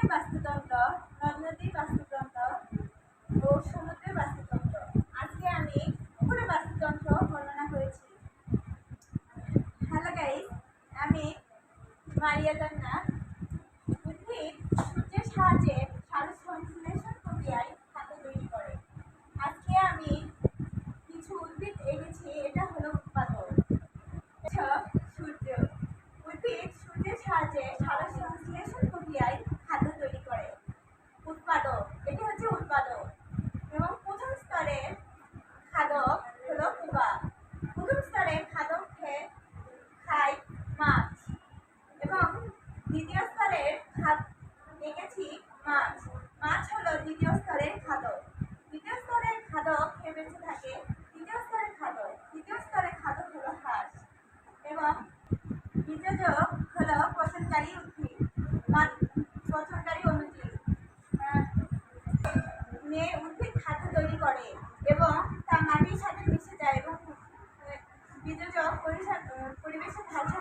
নদী বাস্তুতন্ত্র নদ নদী বাস্তুতন্ত্র ও সমুদ্রের বাস্তুতন্ত্র। আজকে আমি পুকুরের বাস্তুতন্ত্র বর্ণনা করেছি। হ্যালো গাইস আমি মারিয়া জান্না উদ্ভিদ সূর্যের সাহায্যে সারস সংশ্লেষণ প্রক্রিয়ায় খাদ্য তৈরি করে। আজকে আমি কিছু উদ্ভিদ এনেছি, এটা হলো উৎপাদন সূর্য। উদ্ভিদ সূর্যের সাহায্যে সারস মাছ মাছ হলো দ্বিতীয় স্তরের খাদক। দ্বিতীয় স্তরের খাদক খেয়ে বেঁচে থাকে? তৃতীয় স্তরের খাদক। তৃতীয় স্তরের খাদক হলো হাঁস। এবং বীজযোগ হলো পচনকারী উদ্ভিদ। পচনকারী অনুজীব। উদ্ভিদ খাদ্য তৈরি করে এবং তা মাটির সাথে মিশে যায় এবং বীজযোগ পরিবেশের ভারসাম্য